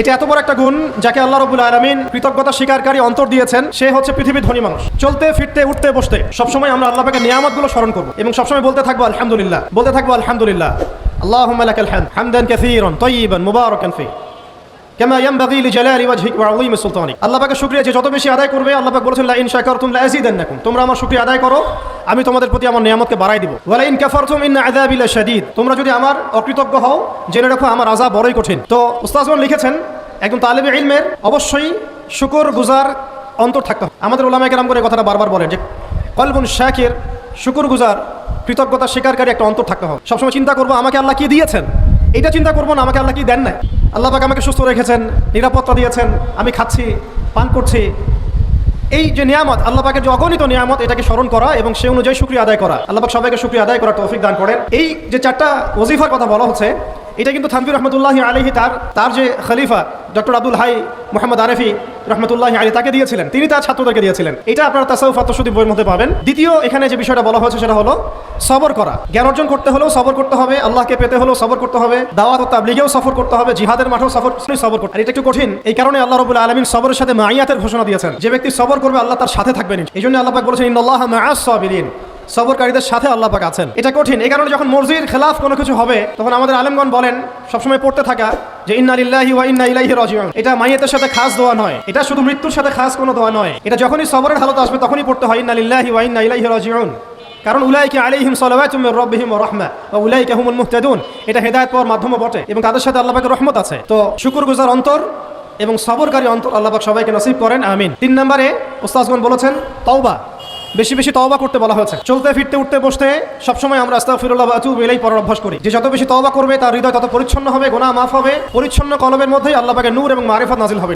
এটা এত বড় একটা গুণ যাকে আল্লাহ রবুল আলমিন কৃতজ্ঞতা স্বীকারী অন্তর দিয়েছেন, সে হচ্ছে পৃথিবীর ধনী মানুষ। চলতে, ফিরতে, উঠতে, বসতে, সবসময় আমরা আল্লাহকে নিয়ামতগুলো স্মরণ করব এবং সবসময় বলতে থাকব আলহামদুলিল্লাহ। বলতে থাকব আলহামদুলিল্লাহ। আল্লাহ হামদান কাসিরন তৈবান মুবারকান ফি কেমা ইয়াম বাগিল জালালি ওয়াজহিক ওয়া আযীম সুলতানিক আল্লাহ পাকের শুকরিয়া যে যত বেশি আদায় করবে, আল্লাহ পাক বলেছেন, লা ইন শাকারতুম লা আযীদান্নাকুম। তোমরা আমার শুকরিয়া আদায় করো, আমি তোমাদের প্রতি আমার নিয়ামতকে বাড়াই দিব। ওয়ালা ইন কাফারতুম ইন আযাবি লাশাদীদ। তোমরা যদি আমার অকৃতজ্ঞ হও, জেনে রাখো, আমার আযাব বড়ই কঠিন। তো উস্তাদগণ লিখেছেন, একজন তালেবে ইলমের অবশ্যই শুকর গুজার অন্তর থাকতে আমাদের ওলামায় কেরাম করে কথাটা বারবার বলেন যে, কলবুন শাকের, শুকর গুজার, কৃতজ্ঞতা স্বীকারকারী একটা অন্তর থাকতে হবে। সবসময় চিন্তা করব, আমাকে আল্লাহ কি দিয়েছেন? এটা চিন্তা করব না, আমাকে আল্লাহ কি দেন নাই? আল্লাহ পাক আমাকে সুস্থ রেখেছেন, নিরাপত্তা দিয়েছেন, আমি খাচ্ছি, পান করছি। এই যে নিয়ামত, আল্লাহ পাকের যে অগণিত নিয়ামত, এটাকে স্মরণ করা এবং সে অনুযায়ী সুক্রিয় আদায় করা। আল্লাহ পাক সবাইকে সুক্রিয় আদায় করার তৌফিক দান করেন। এই যে চারটা ওজিফার কথা বলা হচ্ছে, এটা কিন্তু থানবির রহমতুল্লাহ আলহি তার তার যে খলিফা, ডক্টর আব্দুল হাই মোহাম্মদ আরেফি রহমতুল্লাহ আলী তাকে দিয়েছিলেন। তিনি তার ছাত্রদেরকে দিয়েছিলেন। এটা আপনারা তাসাউফ আত্মসুদী বইয়ের মধ্যে পাবেন। দ্বিতীয় এখানে যে বিষয়টা বলা হয়েছে সেটা হলো সবর করা। জ্ঞান অর্জন করতে হলেও সবর করতে হবে, আল্লাহকে পেতে হলেও সবর করতে হবে, দাওয়াত ও তাবলিগেও সফর করতে হবে, জিহাদের মাঠেও সফর সবর করতে এটা একটু কঠিন, এই কারণে আল্লাহ রবুল আলমিন সবরের সাথে মাইয়াতের ঘোষণা দিয়েছেন। যে ব্যক্তি সবর করবে, আল্লাহ তার সাথে থাকবেন এই জন্য আল্লাহ বলেছেন, ইন্নাল্লাহ মাআস সাবিরিন। সবরকারীদের সাথে আল্লাহ পাক আছেন। এটা কঠিন। এই কারণে যখন মর্জির খেলাফ কোনো কিছু হবে, তখন আমাদের আলেমগণ বলেন, সবসময় পড়তে থাকা যে, ইন্না লিল্লাহি ওয়া ইন্না ইলাইহি রাজিউন। এটা মাইয়াতের সাথে খাস দোয়া নয়। এটা শুধু মৃত্যুর সাথে খাস কোনো দোয়া নয়। এটা যখনই সবরের হালত আসবে, তখনই পড়তে হয়, ইন্না লিল্লাহি ওয়া ইন্না ইলাইহি রাজিউন। কারণ উলাইকে আলাইহিম সালাওয়াতুম মির রাব্বিহিম ওয়া রাহমা, ওয়া উলাইকা হুমুল মুহতাদুন। এটা হেদায়েত পাওয়ার মাধ্যমও বটে এবং তাদের সাথে আল্লাহ পাকের রহমত আছে। তো শুকরগুজার অন্তর এবং সবরকারী অন্তর আল্লাহ পাক সবাইকে নসিব করেন, আমিন। তিন নম্বরে ওস্তাজগণ বলেছেন, তওবা। বেশি বেশি তওবা করতে বলা হয়েছে। চলতে, ফিরতে, উঠতে, বসতে, সবসময় আমরা আস্তাফিরুল্লাহ বা আতুবু ইলাইহি পড়ার অভ্যাস করি। যে যত বেশি তওবা করবে, তার হৃদয় তত পরিচ্ছন্ন হবে গোনা মাফ হবে। পরিচ্ছন্ন কলবের মধ্যেই আল্লাহ পাকের নূর এবং মারিফত নাজিল হবে।